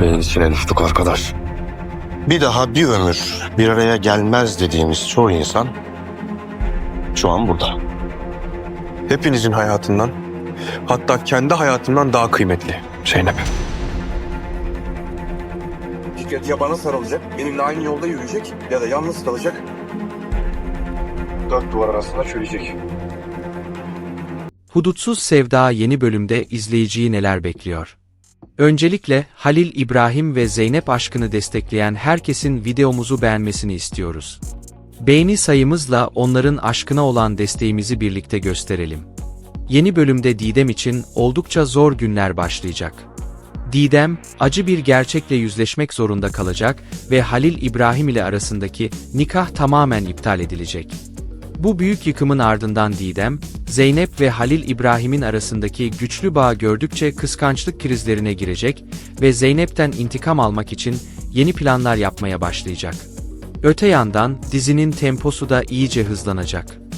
Ve içine düştük arkadaş. Bir daha bir ömür bir araya gelmez dediğimiz çoğu insan şu an burada. Hepinizin hayatından, hatta kendi hayatımdan daha kıymetli Zeynep. Fikret ya bana sarılacak, benimle aynı yolda yürüyecek ya da yalnız kalacak. Dört duvar arasında çürüyecek. Hudutsuz Sevda yeni bölümde izleyiciyi neler bekliyor? Öncelikle Halil İbrahim ve Zeynep aşkını destekleyen herkesin videomuzu beğenmesini istiyoruz. Beğeni sayımızla onların aşkına olan desteğimizi birlikte gösterelim. Yeni bölümde Didem için oldukça zor günler başlayacak. Didem, acı bir gerçekle yüzleşmek zorunda kalacak ve Halil İbrahim ile arasındaki nikah tamamen iptal edilecek. Bu büyük yıkımın ardından Didem, Zeynep ve Halil İbrahim'in arasındaki güçlü bağ gördükçe kıskançlık krizlerine girecek ve Zeynep'ten intikam almak için yeni planlar yapmaya başlayacak. Öte yandan dizinin temposu da iyice hızlanacak.